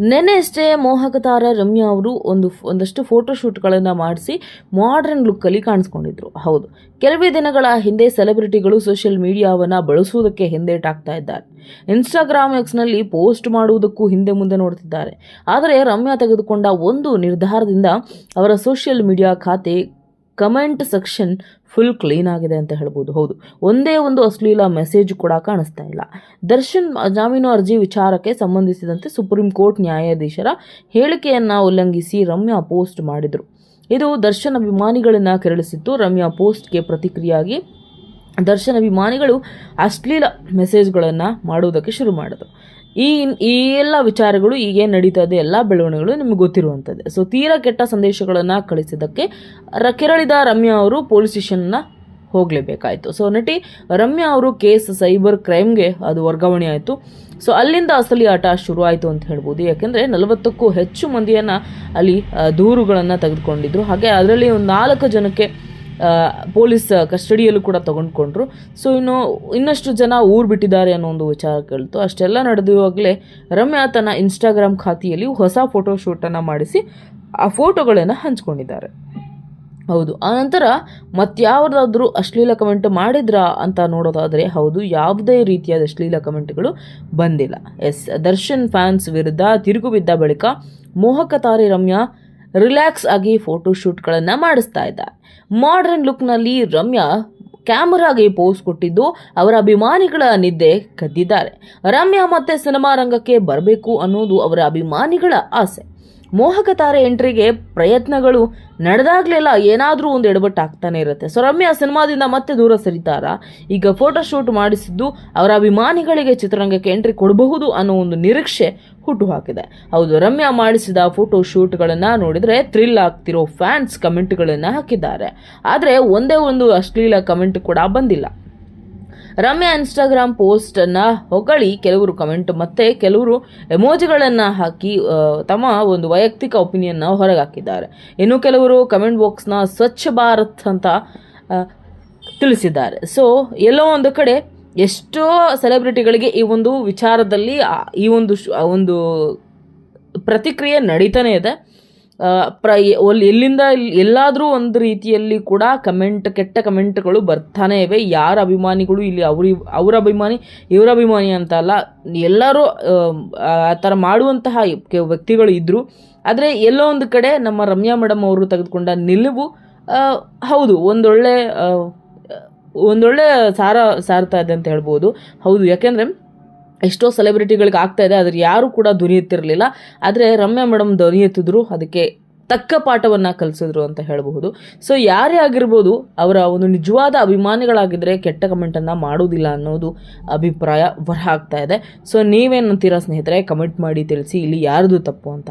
ನೆನ್ನೆ ಅಷ್ಟೇ ಮೋಹಕ ತಾರ ರಮ್ಯಾ ಅವರು ಒಂದು ಒಂದಷ್ಟು ಫೋಟೋಶೂಟ್ಗಳನ್ನು ಮಾಡಿಸಿ ಮಾಡರ್ನ್ ಲುಕ್ಕಲ್ಲಿ ಕಾಣಿಸ್ಕೊಂಡಿದ್ರು. ಹೌದು. ಕೆಲವೇ ದಿನಗಳ ಹಿಂದೆ ಸೆಲೆಬ್ರಿಟಿಗಳು ಸೋಷಿಯಲ್ ಮೀಡಿಯಾವನ್ನು ಬಳಸುವುದಕ್ಕೆ ಹಿಂದೇಟಾಗ್ತಾ ಇದ್ದಾರೆ. ಇನ್ಸ್ಟಾಗ್ರಾಮ್ ಎಕ್ಸ್ನಲ್ಲಿ ಪೋಸ್ಟ್ ಮಾಡುವುದಕ್ಕೂ ಹಿಂದೆ ಮುಂದೆ ನೋಡ್ತಿದ್ದಾರೆ. ಆದರೆ ರಮ್ಯಾ ತೆಗೆದುಕೊಂಡ ಒಂದು ನಿರ್ಧಾರದಿಂದ ಅವರ ಸೋಷಿಯಲ್ ಮೀಡಿಯಾ ಖಾತೆ ಕಮೆಂಟ್ ಸೆಕ್ಷನ್ ಫುಲ್ ಕ್ಲೀನ್ ಆಗಿದೆ ಅಂತ ಹೇಳ್ಬೋದು. ಹೌದು. ಒಂದೇ ಒಂದು ಅಶ್ಲೀಲ ಮೆಸೇಜ್ ಕೂಡ ಕಾಣಿಸ್ತಾ ಇಲ್ಲ. ದರ್ಶನ್ ಜಾಮೀನು ಅರ್ಜಿ ವಿಚಾರಕ್ಕೆ ಸಂಬಂಧಿಸಿದಂತೆ ಸುಪ್ರೀಂ ಕೋರ್ಟ್ ನ್ಯಾಯಾಧೀಶರ ಹೇಳಿಕೆಯನ್ನು ಉಲ್ಲಂಘಿಸಿ ರಮ್ಯಾ ಪೋಸ್ಟ್ ಮಾಡಿದರು. ಇದು ದರ್ಶನ್ ಅಭಿಮಾನಿಗಳನ್ನು ಕೆರಳಿಸಿತ್ತು. ರಮ್ಯಾ ಪೋಸ್ಟ್ಗೆ ಪ್ರತಿಕ್ರಿಯೆಯಾಗಿ ದರ್ಶನ್ ಅಭಿಮಾನಿಗಳು ಅಶ್ಲೀಲ ಮೆಸೇಜ್ಗಳನ್ನು ಮಾಡುವುದಕ್ಕೆ ಶುರು ಮಾಡಿದ್ರು. ಈ ಈ ಎಲ್ಲ ವಿಚಾರಗಳು ಈಗೇನು ನಡೀತಾ ಇದೆ ಎಲ್ಲ ಬೆಳವಣಿಗೆಗಳು ನಿಮಗೆ ಗೊತ್ತಿರುವಂಥದ್ದು. ಸೊ ತೀರಾ ಕೆಟ್ಟ ಸಂದೇಶಗಳನ್ನು ಕಳಿಸಿದ್ದಕ್ಕೆ ರ ಕೆರಳಿದ ರಮ್ಯಾ ಅವರು ಪೊಲೀಸ್ ಸ್ಟೇಷನ್ನ ಹೋಗಲೇಬೇಕಾಯಿತು. ಸೊ ನಟಿ ರಮ್ಯಾ ಅವರು ಕೇಸ್ ಸೈಬರ್ ಕ್ರೈಮ್ಗೆ ಅದು ವರ್ಗಾವಣೆ ಆಯಿತು. ಸೊ ಅಲ್ಲಿಂದ ಅಸಲಿ ಆಟ ಶುರುವಾಯಿತು ಅಂತ ಹೇಳ್ಬೋದು. ಯಾಕೆಂದರೆ ನಲವತ್ತಕ್ಕೂ ಹೆಚ್ಚು ಮಂದಿಯನ್ನು ಅಲ್ಲಿ ದೂರುಗಳನ್ನು ತೆಗೆದುಕೊಂಡಿದ್ರು. ಹಾಗೆ ಅದರಲ್ಲಿ ಒಂದು ನಾಲ್ಕು ಜನಕ್ಕೆ ಪೊಲೀಸ್ ಕಸ್ಟಡಿಯಲ್ಲೂ ಕೂಡ ತಗೊಂಡ್ಕೊಂಡ್ರು. ಸೊ ಇನ್ನು, ಇನ್ನಷ್ಟು ಜನ ಊರು ಬಿಟ್ಟಿದ್ದಾರೆ ಅನ್ನೋ ಒಂದು ವಿಚಾರ ಕೇಳ್ತು. ಅಷ್ಟೆಲ್ಲ ನಡೆದಿರುವಾಗಲೇ ರಮ್ಯಾ ತನ್ನ ಇನ್ಸ್ಟಾಗ್ರಾಮ್ ಖಾತೆಯಲ್ಲಿ ಹೊಸ ಫೋಟೋಶೂಟನ್ನು ಮಾಡಿಸಿ, ಆ ಫೋಟೋಗಳನ್ನು ಹಂಚ್ಕೊಂಡಿದ್ದಾರೆ. ಹೌದು. ಆನಂತರ ಮತ್ಯಾವುದಾದ್ರೂ ಅಶ್ಲೀಲ ಕಮೆಂಟ್ ಮಾಡಿದ್ರಾ ಅಂತ ನೋಡೋದಾದರೆ ಹೌದು, ಯಾವುದೇ ರೀತಿಯಾದ ಅಶ್ಲೀಲ ಕಮೆಂಟ್ಗಳು ಬಂದಿಲ್ಲ. ಎಸ್, ದರ್ಶನ್ ಫ್ಯಾನ್ಸ್ ವಿರುದ್ಧ ತಿರುಗು ಬಿದ್ದ ಬಳಿಕ ಮೋಹಕ ತಾರೆ ರಮ್ಯಾ ರಿಲ್ಯಾಕ್ಸ್ ಆಗಿ ಫೋಟೋ ಶೂಟ್ಗಳನ್ನು ಮಾಡಿಸ್ತಾ ಇದ್ದ ಮಾಡ್ರನ್ ಲುಕ್ನಲ್ಲಿ ರಮ್ಯಾ ಕ್ಯಾಮರಾಗೆ ಪೋಸ್ ಕೊಟ್ಟಿದ್ದು ಅವರ ಅಭಿಮಾನಿಗಳ ನಿದ್ದೆ ಕದ್ದಿದ್ದಾರೆ. ರಮ್ಯಾ ಮತ್ತೆ ಸಿನಿಮಾ ರಂಗಕ್ಕೆ ಬರಬೇಕು ಅನ್ನೋದು ಅವರ ಅಭಿಮಾನಿಗಳ ಆಸೆ. ಮೋಹಕ ತಾರೆ ಎಂಟ್ರಿಗೆ ಪ್ರಯತ್ನಗಳು ನಡೆದಾಗಲೆಲ್ಲ ಏನಾದರೂ ಒಂದು ಎಡಬಟ್ಟು ಆಗ್ತಾನೆ ಇರುತ್ತೆ. ಸೊ ರಮ್ಯಾ ಸಿನಿಮಾದಿಂದ ಮತ್ತೆ ದೂರ ಸರಿತಾರ? ಈಗ ಫೋಟೋಶೂಟ್ ಮಾಡಿಸಿದ್ದು ಅವರ ಅಭಿಮಾನಿಗಳಿಗೆ ಚಿತ್ರರಂಗಕ್ಕೆ ಎಂಟ್ರಿ ಕೊಡಬಹುದು ಅನ್ನೋ ಒಂದು ನಿರೀಕ್ಷೆ ಹುಟ್ಟು ಹಾಕಿದೆ ಹೌದು, ರಮ್ಯಾ ಮಾಡಿಸಿದ ಫೋಟೋ ಶೂಟ್ಗಳನ್ನು ನೋಡಿದರೆ ಥ್ರಿಲ್ ಆಗ್ತಿರೋ ಫ್ಯಾನ್ಸ್ ಕಮೆಂಟ್ಗಳನ್ನು ಹಾಕಿದ್ದಾರೆ. ಆದರೆ ಒಂದೇ ಒಂದು ಅಶ್ಲೀಲ ಕಮೆಂಟ್ ಕೂಡ ಬಂದಿಲ್ಲ. ರಮ್ಯಾ ಇನ್ಸ್ಟಾಗ್ರಾಮ್ ಪೋಸ್ಟನ್ನು ಹೊಗಳಿ. ಕೆಲವರು ಕಮೆಂಟ್ ಮತ್ತೆ ಕೆಲವರು ಎಮೋಜಿಗಳನ್ನು ಹಾಕಿ ತಮ್ಮ ಒಂದು ವೈಯಕ್ತಿಕ ಒಪಿನಿಯನ್ನ ಹೊರಗೆ ಹಾಕಿದ್ದಾರೆ ಇನ್ನು ಕೆಲವರು ಕಮೆಂಟ್ ಬಾಕ್ಸ್ನ ಸ್ವಚ್ಛ ಭಾರತ್ ಅಂತ ತಿಳಿಸಿದ್ದಾರೆ. ಸೊ ಎಲ್ಲೋ ಒಂದು ಕಡೆ ಎಷ್ಟೋ ಸೆಲೆಬ್ರಿಟಿಗಳಿಗೆ ಈ ಒಂದು ವಿಚಾರದಲ್ಲಿ ಈ ಒಂದು ಒಂದು ಪ್ರತಿಕ್ರಿಯೆ ನಡೀತಾನೆ ಇದೆ. ಪ್ರ ಎಲ್ಲಿಂದ ಎಲ್ಲಾದರೂ ಒಂದು ರೀತಿಯಲ್ಲಿ ಕೂಡ ಕಮೆಂಟ್ ಕೆಟ್ಟ ಕಮೆಂಟ್ಗಳು ಬರ್ತಾನೆ ಇವೆ. ಯಾರ ಅಭಿಮಾನಿಗಳು ಇಲ್ಲಿ ಅವ್ರ ಅವ್ರ ಅಭಿಮಾನಿ ಇವರ ಅಭಿಮಾನಿ ಅಂತ ಅಲ್ಲ ಎಲ್ಲರೂ ಆ, ಥರ ಮಾಡುವಂತಹ ವ್ಯಕ್ತಿಗಳು ಇದ್ದರು ಆದರೆ ಎಲ್ಲೋ ಒಂದು ಕಡೆ ನಮ್ಮ ರಮ್ಯಾ ಮೇಡಮ್ ಅವರು ತೆಗೆದುಕೊಂಡ ನಿಲುವು ಹೌದು ಒಂದೊಳ್ಳೆ ಒಂದೊಳ್ಳೆ ಸಾರ ಸಾರ್ತಾ ಇದೆ ಅಂತ ಹೇಳ್ಬೋದು. ಹೌದು ಯಾಕೆಂದರೆ ಎಷ್ಟೋ ಸೆಲೆಬ್ರಿಟಿಗಳಿಗೆ ಆಗ್ತಾ ಇದೆ, ಆದರೆ ಯಾರೂ ಕೂಡ ದೊರೆಯುತ್ತಿರಲಿಲ್ಲ ಎತ್ತಿರಲಿಲ್ಲ. ಆದರೆ ರಮ್ಯಾ ಮೇಡಮ್ ದೊರೆಯುತ್ತಿದ್ರು ಅದಕ್ಕೆ ತಕ್ಕ ಪಾಠವನ್ನು ಕಲಿಸಿದ್ರು ಅಂತ ಹೇಳಬಹುದು. ಸೊ ಯಾರೇ ಆಗಿರ್ಬೋದು, ಅವರ ಒಂದು ನಿಜವಾದ ಅಭಿಮಾನಿಗಳಾಗಿದ್ದರೆ ಕೆಟ್ಟ ಕಮೆಂಟನ್ನು ಮಾಡೋದಿಲ್ಲ ಅನ್ನೋದು ಅಭಿಪ್ರಾಯ ಹೊರ ಆಗ್ತಾ ಇದೆ ಸೊ ನೀವೇನಂತೀರಾ ಸ್ನೇಹಿತರೆ? ಕಮೆಂಟ್ ಮಾಡಿ ತಿಳಿಸಿ, ಇಲ್ಲಿ ಯಾರದು ತಪ್ಪು ಅಂತ.